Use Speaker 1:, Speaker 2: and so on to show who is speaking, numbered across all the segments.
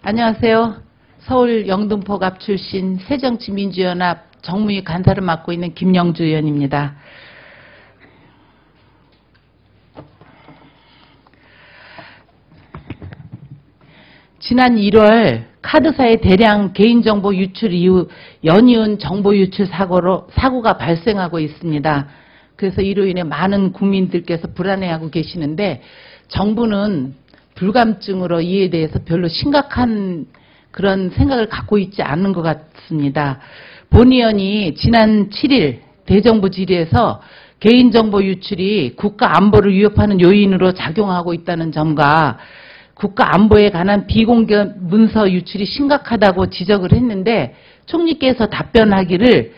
Speaker 1: 안녕하세요. 서울 영등포갑 출신 새정치민주연합 정무위 간사를 맡고 있는 김영주 의원입니다. 지난 1월 카드사의 대량 개인정보 유출 이후 연이은 정보 유출 사고로 사고가 발생하고 있습니다. 그래서 이로 인해 많은 국민들께서 불안해하고 계시는데 정부는 불감증으로 이에 대해서 별로 심각한 그런 생각을 갖고 있지 않은 것 같습니다. 본 의원이 지난 7일 대정부 질의에서 개인정보 유출이 국가 안보를 위협하는 요인으로 작용하고 있다는 점과 국가 안보에 관한 비공개 문서 유출이 심각하다고 지적을 했는데 총리께서 답변하기를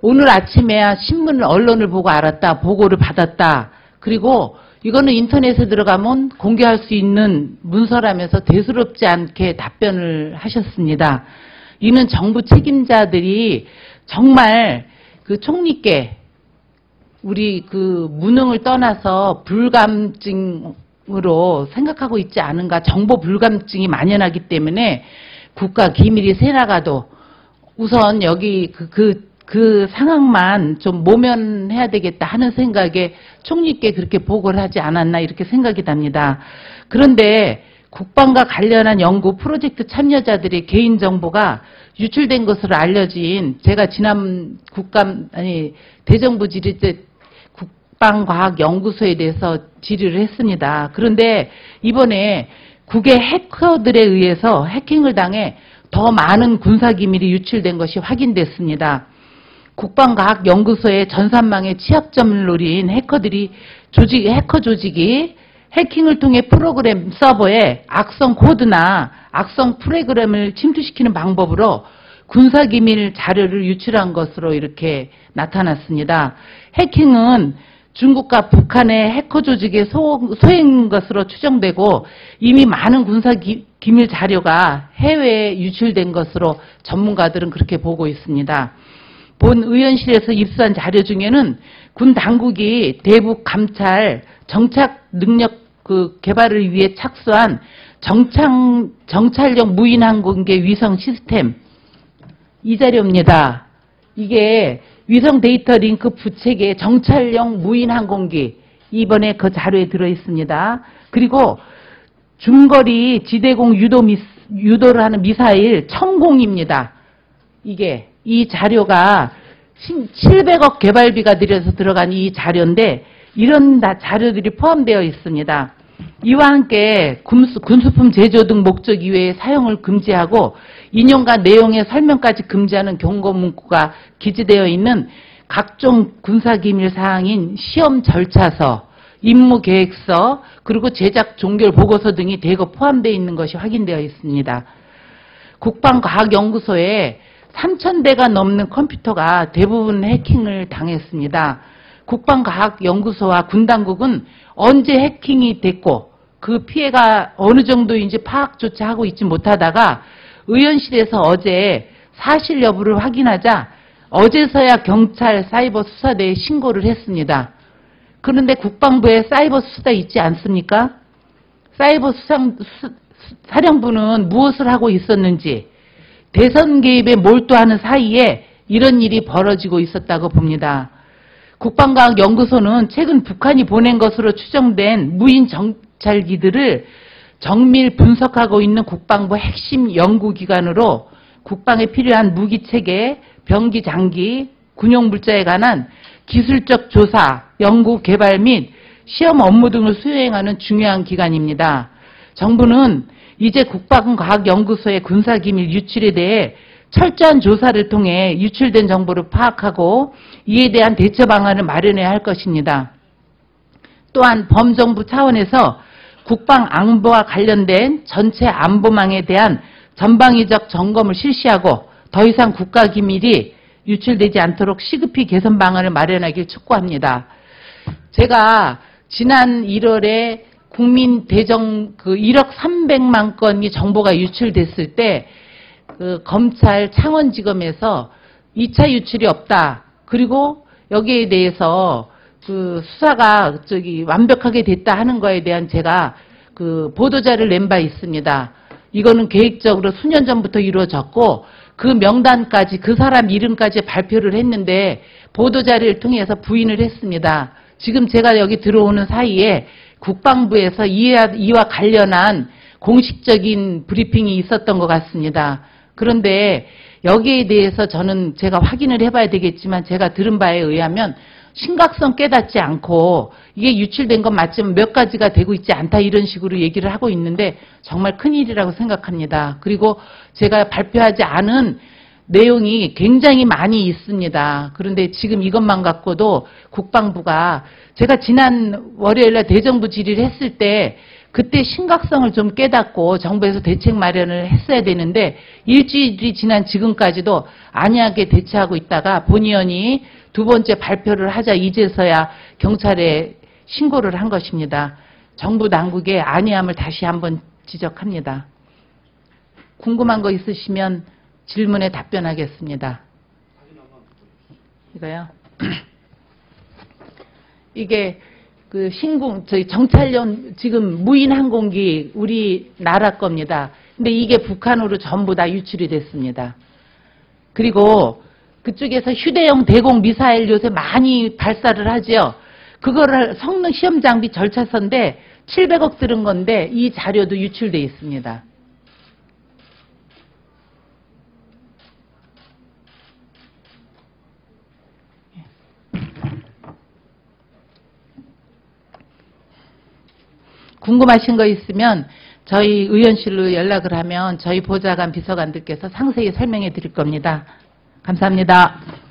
Speaker 1: 오늘 아침에야 신문을 언론을 보고 알았다. 보고를 받았다. 그리고 이거는 인터넷에 들어가면 공개할 수 있는 문서라면서 대수롭지 않게 답변을 하셨습니다. 이는 정부 책임자들이 정말 그 총리께 우리 그 무능을 떠나서 불감증으로 생각하고 있지 않은가 정보 불감증이 만연하기 때문에 국가 기밀이 새나가도 우선 여기 그, 그, 그 상황만 좀 모면해야 되겠다 하는 생각에 총리께 그렇게 보고를 하지 않았나 이렇게 생각이 납니다. 그런데 국방과 관련한 연구 프로젝트 참여자들의 개인정보가 유출된 것으로 알려진 제가 지난 국감 아니 대정부 질의 때 국방과학연구소에 대해서 질의를 했습니다. 그런데 이번에 국외 해커들에 의해서 해킹을 당해 더 많은 군사기밀이 유출된 것이 확인됐습니다. 국방과학연구소의 전산망의 취약점을 노린 해커들이 조직, 해커 조직이 해킹을 통해 프로그램 서버에 악성 코드나 악성 프로그램을 침투시키는 방법으로 군사기밀 자료를 유출한 것으로 이렇게 나타났습니다. 해킹은 중국과 북한의 해커 조직의 소, 소행 것으로 추정되고 이미 많은 군사 기밀 자료가 해외에 유출된 것으로 전문가들은 그렇게 보고 있습니다. 본 의원실에서 입수한 자료 중에는 군 당국이 대북 감찰 정착 능력 그 개발을 위해 착수한 정창, 정찰용 무인 항공기 위성 시스템 이 자료입니다. 이게 위성 데이터 링크 부책의 정찰용 무인 항공기 이번에 그 자료에 들어 있습니다. 그리고 중거리 지대공 유도 미, 유도를 하는 미사일 천공입니다. 이게 이 자료가 700억 개발비가 들여서 들어간 이 자료인데 이런 자료들이 포함되어 있습니다. 이와 함께 군수품 제조 등 목적 이외에 사용을 금지하고 인용과 내용의 설명까지 금지하는 경고 문구가 기재되어 있는 각종 군사기밀 사항인 시험 절차서, 임무 계획서, 그리고 제작 종결 보고서 등이 대거 포함되어 있는 것이 확인되어 있습니다. 국방과학연구소에 3,000대가 넘는 컴퓨터가 대부분 해킹을 당했습니다. 국방과학연구소와 군당국은 언제 해킹이 됐고 그 피해가 어느 정도인지 파악조차 하고 있지 못하다가 의원실에서 어제 사실 여부를 확인하자 어제서야 경찰 사이버 수사대에 신고를 했습니다. 그런데 국방부에 사이버 수사 있지 않습니까? 사이버 수상, 수, 사령부는 무엇을 하고 있었는지 대선 개입에 몰두하는 사이에 이런 일이 벌어지고 있었다고 봅니다. 국방과학연구소는 최근 북한이 보낸 것으로 추정된 무인 정찰기들을 정밀 분석하고 있는 국방부 핵심 연구기관으로 국방에 필요한 무기체계, 병기, 장기, 군용물자에 관한 기술적 조사, 연구, 개발 및 시험 업무 등을 수행하는 중요한 기관입니다. 정부는 이제 국방과학연구소의 군사기밀 유출에 대해 철저한 조사를 통해 유출된 정보를 파악하고 이에 대한 대처 방안을 마련해야 할 것입니다. 또한 범정부 차원에서 국방 안보와 관련된 전체 안보망에 대한 전방위적 점검을 실시하고 더 이상 국가 기밀이 유출되지 않도록 시급히 개선 방안을 마련하길 촉구합니다. 제가 지난 1월에 국민 대정 그 1억 300만 건이 정보가 유출됐을 때 그 검찰 창원지검에서 2차 유출이 없다. 그리고 여기에 대해서 그 수사가 저기 완벽하게 됐다 하는 거에 대한 제가 그 보도자를 낸 바 있습니다. 이거는 계획적으로 수년 전부터 이루어졌고 그 명단까지 그 사람 이름까지 발표를 했는데 보도자료를 통해서 부인을 했습니다. 지금 제가 여기 들어오는 사이에 국방부에서 이와, 관련한 공식적인 브리핑이 있었던 것 같습니다. 그런데 여기에 대해서 저는 제가 확인을 해봐야 되겠지만 제가 들은 바에 의하면 심각성 깨닫지 않고 이게 유출된 건 맞지만 몇 가지가 되고 있지 않다 이런 식으로 얘기를 하고 있는데 정말 큰일이라고 생각합니다. 그리고 제가 발표하지 않은 내용이 굉장히 많이 있습니다. 그런데 지금 이것만 갖고도 국방부가 제가 지난 월요일날 대정부 질의를 했을 때 그때 심각성을 좀 깨닫고 정부에서 대책 마련을 했어야 되는데 일주일이 지난 지금까지도 안이하게 대처하고 있다가 본의원이 두 번째 발표를 하자 이제서야 경찰에 신고를 한 것입니다. 정부 당국의 안이함을 다시 한번 지적합니다. 궁금한 거 있으시면 질문에 답변하겠습니다. 이거요. 이게 그 신공 저희 정찰용 지금 무인 항공기 우리 나라 겁니다. 근데 이게 북한으로 전부 다 유출이 됐습니다. 그리고 그쪽에서 휴대용 대공 미사일 요새 많이 발사를 하죠. 그거를 성능 시험 장비 절차서인데 700억 들은 건데 이 자료도 유출돼 있습니다. 궁금하신 거 있으면 저희 의원실로 연락을 하면 저희 보좌관 비서관들께서 상세히 설명해 드릴 겁니다. 감사합니다.